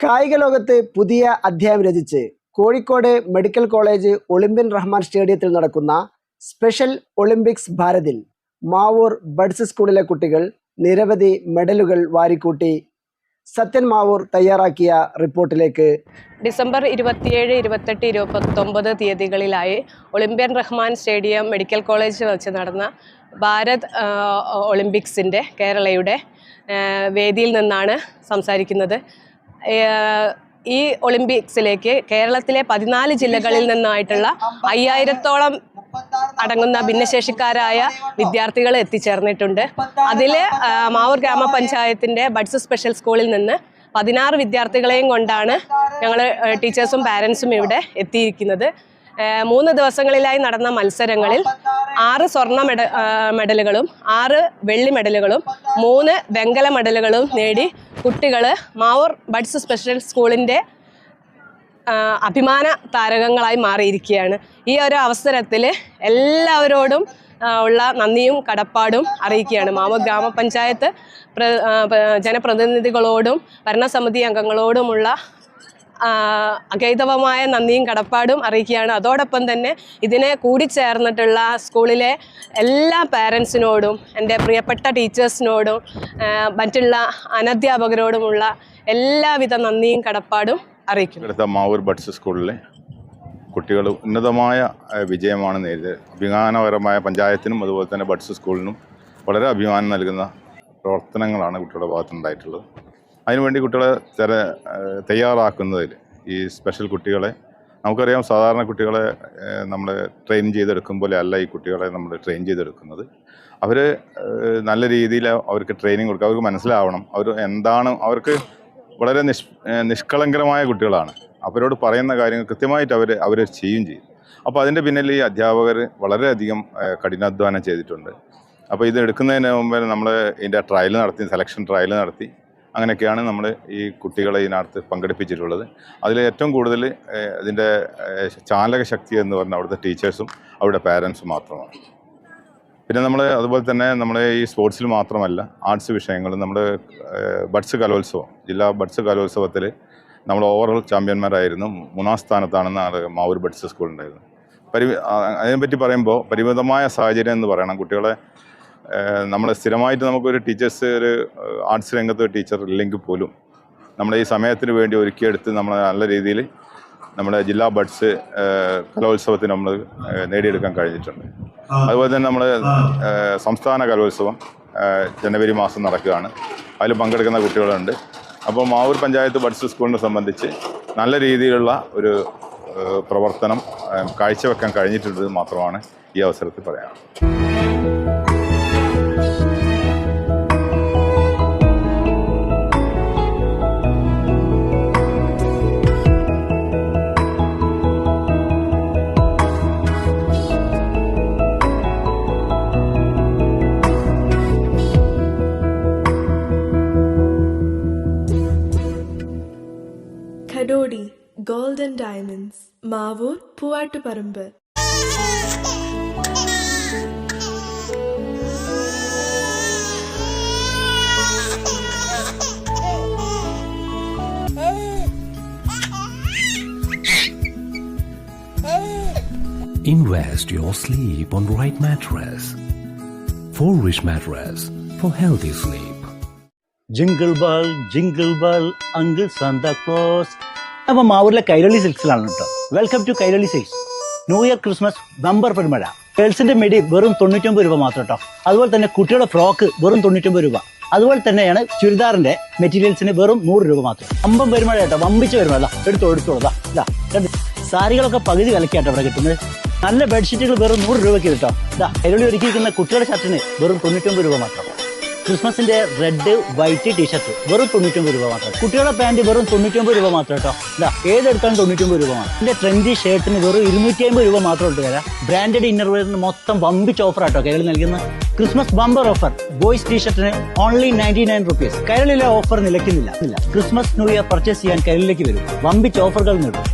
കായിക ലോകത്ത് പുതിയ അധ്യായം രചിച്ച് Kozhikode medical college Olympian Rahman സ്റ്റേഡിയത്തിൽ നടക്കുന്ന സ്പെഷ്യൽ ഒളിമ്പിക്സ് ഭാരതിൽ മാവൂർ ബഡ്സ് സ്കൂളിലെ കുട്ടികൾ നിരവധി മെഡലുകൾ വാരിക്കൂട്ടി. സത്യൻ മാവൂർ തയ്യാറാക്കിയ റിപ്പോർട്ടിലേക്ക്. ഡിസംബർ ഇരുപത്തിയേഴ് ഇരുപത്തെട്ട് ഇരുപത്തൊമ്പത് തീയതികളിലായി ഒളിമ്പ്യൻ റഹ്മാൻ സ്റ്റേഡിയം മെഡിക്കൽ കോളേജിൽ വെച്ച് നടന്ന ഭാരത് ഒളിമ്പിക്സിന്റെ കേരളയുടെ വേദിയിൽ നിന്നാണ് സംസാരിക്കുന്നത്. ഈ ഒളിമ്പിക്സിലേക്ക് കേരളത്തിലെ പതിനാല് ജില്ലകളിൽ നിന്നായിട്ടുള്ള അയ്യായിരത്തോളം അടങ്ങുന്ന ഭിന്നശേഷിക്കാരായ വിദ്യാർത്ഥികൾ എത്തിച്ചേർന്നിട്ടുണ്ട്. അതിൽ മാവൂർ ഗ്രാമപഞ്ചായത്തിന്റെ ബഡ്സ് സ്പെഷ്യൽ സ്കൂളിൽ നിന്ന് പതിനാറ് വിദ്യാർത്ഥികളെയും കൊണ്ടാണ് ഞങ്ങൾ ടീച്ചേഴ്സും പാരൻസും ഇവിടെ എത്തിയിരിക്കുന്നത്. മൂന്ന് ദിവസങ്ങളിലായി നടന്ന മത്സരങ്ങളിൽ ആറ് സ്വർണ മെഡ മെഡലുകളും ആറ് വെള്ളി മെഡലുകളും മൂന്ന് വെങ്കല മെഡലുകളും നേടി കുട്ടികൾ മാവൂർ ബഡ്സ് സ്പെഷ്യൽ സ്കൂളിന്റെ അഭിമാന താരകങ്ങളായി മാറിയിരിക്കുകയാണ്. ഈ ഒരു അവസരത്തിൽ എല്ലാവരോടും ഉള്ള നന്ദിയും കടപ്പാടും അറിയിക്കുകയാണ്. മാവൂർ ഗ്രാമപഞ്ചായത്ത് പ്ര ജനപ്രതിനിധികളോടും ഭരണസമിതി അംഗങ്ങളോടുമുള്ള അഗൈതവമായ നന്ദിയും കടപ്പാടും അറിയിക്കുകയാണ്. അതോടൊപ്പം തന്നെ ഇതിനെ കൂടിച്ചേർന്നിട്ടുള്ള സ്കൂളിലെ എല്ലാ പാരൻസിനോടും എന്റെ പ്രിയപ്പെട്ട ടീച്ചേഴ്സിനോടും മറ്റുള്ള അനധ്യാപകരോടുമുള്ള എല്ലാവിധ നന്ദിയും കടപ്പാടും അറിയിക്കുന്നു. അടുത്ത മാവൂർ ബഡ്സ് സ്കൂളിലെ കുട്ടികൾ ഉന്നതമായ വിജയമാണ് നേരിടുന്നത്. അഭിമാനപരമായ പഞ്ചായത്തിനും അതുപോലെ തന്നെ ബഡ്സ് സ്കൂളിനും വളരെ അഭിമാനം നൽകുന്ന പ്രവർത്തനങ്ങളാണ് കുട്ടികളുടെ ഭാഗത്തുണ്ടായിട്ടുള്ളത് അതിനുവേണ്ടി കുട്ടികളെ തര തയ്യാറാക്കുന്നതിൽ ഈ സ്പെഷ്യൽ കുട്ടികളെ നമുക്കറിയാം സാധാരണ കുട്ടികളെ നമ്മൾ ട്രെയിൻ ചെയ്തെടുക്കും പോലെ അല്ല ഈ കുട്ടികളെ നമ്മൾ ട്രെയിൻ ചെയ്തെടുക്കുന്നത്. അവർ നല്ല രീതിയിൽ അവർക്ക് ട്രെയിനിങ് കൊടുക്കുക. അവർക്ക് മനസ്സിലാവണം. അവർ എന്താണ് അവർക്ക് വളരെ നിഷ് നിഷ്കളങ്കരമായ കുട്ടികളാണ്. അവരോട് പറയുന്ന കാര്യങ്ങൾ കൃത്യമായിട്ട് അവർ അവർ ചെയ്യും ചെയ്യും. അപ്പോൾ അതിന്റെ പിന്നിൽ ഈ അധ്യാപകർ വളരെയധികം കഠിനാധ്വാനം ചെയ്തിട്ടുണ്ട്. അപ്പോൾ ഇത് എടുക്കുന്നതിന് മുമ്പ് നമ്മൾ ഇതിന്റെ ട്രയൽ നടത്തി സെലക്ഷൻ ട്രയൽ നടത്തി. അങ്ങനെയൊക്കെയാണ് നമ്മൾ ഈ കുട്ടികളെ ഇതിനകത്ത് പങ്കെടുപ്പിച്ചിട്ടുള്ളത്. അതിൽ ഏറ്റവും കൂടുതൽ ഇതിന്റെ ചാലകശക്തി ചാലക ശക്തി എന്ന് പറഞ്ഞാൽ അവിടുത്തെ ടീച്ചേഴ്സും അവിടെ പാരൻസും മാത്രമാണ്. പിന്നെ നമ്മൾ അതുപോലെ തന്നെ നമ്മൾ ഈ സ്പോർട്സിൽ മാത്രമല്ല ആർട്സ് വിഷയങ്ങളും നമ്മൾ ബഡ്സ് കലോത്സവം ജില്ലാ ബഡ്സ് കലോത്സവത്തിൽ നമ്മൾ ഓവറോൾ ചാമ്പ്യന്മാരായിരുന്നു. മൂന്നാം സ്ഥാനത്താണെന്ന് മാവൂർ ബഡ്സ് സ്കൂളുണ്ടായിരുന്നു പരി അതിനെപ്പറ്റി പറയുമ്പോൾ പരിമിതമായ സാഹചര്യം എന്ന് പറയണം. കുട്ടികളെ നമ്മൾ സ്ഥിരമായിട്ട് നമുക്കൊരു ടീച്ചേഴ്സ് ഒരു ആർട്സ് രംഗത്ത് ഒരു ടീച്ചർ ഇല്ലെങ്കിൽ പോലും നമ്മുടെ ഈ സമയത്തിന് വേണ്ടി ഒരുക്കിയെടുത്ത് നമ്മൾ നല്ല രീതിയിൽ നമ്മുടെ ജില്ലാ ബഡ്സ് കലോത്സവത്തിന് നമ്മൾ നേടിയെടുക്കാൻ കഴിഞ്ഞിട്ടുണ്ട്. അതുപോലെ തന്നെ നമ്മൾ സംസ്ഥാന കലോത്സവം ജനുവരി മാസം നടക്കുകയാണ്. അതിൽ പങ്കെടുക്കുന്ന കുട്ടികളുണ്ട്. അപ്പോൾ മാവൂർ പഞ്ചായത്ത് ബഡ്സ് സ്കൂളിനെ സംബന്ധിച്ച് നല്ല രീതിയിലുള്ള ഒരു പ്രവർത്തനം കാഴ്ചവെക്കാൻ കഴിഞ്ഞിട്ടുള്ളത് മാത്രമാണ് ഈ അവസരത്തിൽ പറയാനുള്ളത്. gold and diamonds diamonds Mavoor Invest your sleep on right mattress. For rich mattress for healthy sleep. Jingle bell jingle bell uncle Santa Claus അപ്പൊ മാവൂരിലെ കൈരളി സിൽക്സിലാണ് കേട്ടോ. Welcome to Kairali silks. New year Christmas bumper പെരുമഴ. ഗേൾസിന്റെ മെഡി വെറും തൊണ്ണൂറ്റൊമ്പത് രൂപ മാത്രം കേട്ടോ. അതുപോലെ തന്നെ കുട്ടിയുടെ ഫ്രോക്ക് വെറും തൊണ്ണൂറ്റൊമ്പത് രൂപ. അതുപോലെ തന്നെയാണ് ചുരിദാറിന്റെ മെറ്റീരിയൽസിന് വെറും നൂറ് രൂപ മാത്രം. അമ്പം പെരുമഴ കേട്ടോ. വമ്പിച്ച് പെരുമഴ എടുത്തോ എടുത്തോളൂ ഇതാ? സാരികളൊക്കെ പകുതി വിലക്കാട്ടോ ഇവിടെ കിട്ടുന്നത്. നല്ല ബെഡ്ഷീറ്റുകൾ വെറും നൂറ് രൂപയ്ക്ക് കേട്ടോ. ഇതാ കൈരളി ഒരുക്കിയിരിക്കുന്ന കുട്ടികളുടെ ഷർട്ടിന് വെറും തൊണ്ണൂറ്റൊമ്പത് രൂപ മാത്രം. ക്രിസ്മസിന്റെ റെഡ് വൈറ്റ് ടീഷർട്ട് വെറും തൊണ്ണൂറ്റൊമ്പത് രൂപ മാത്രം. കുട്ടികളുടെ പാന്റ് വെറും തൊണ്ണൂറ്റൊമ്പത് രൂപ മാത്രം കേട്ടോ. ഇതാ ഏതെടുത്താലും തൊണ്ണൂറ്റൊമ്പത് രൂപ മാത്രം. എന്റെ ട്രെൻഡി ഷർട്ടിന് വെറും ഇരുന്നൂറ്റി അമ്പത് രൂപ മാത്രം ഇട്ട് തരാം ബ്രാൻഡഡ് ഇന്നർവെയറിന് മൊത്തം വമ്പിച്ച ഓഫർ ആട്ടോ കയറി നൽകുന്ന ക്രിസ്മസ് ബമ്പർ ഓഫർ ബോയ്സ് ടീഷർട്ടിന് ഓൺലി നയന്റി നയൻ റുപ്പീസ് കയറിലെ ഓഫർ നിലയ്ക്കുന്നില്ല. ക്രിസ്മസ് ന്യൂ ഇയർ പർച്ചേസ് ചെയ്യാൻ കയറിലേക്ക് വരും. വമ്പിച്ച ഓഫറുകൾ നേടും.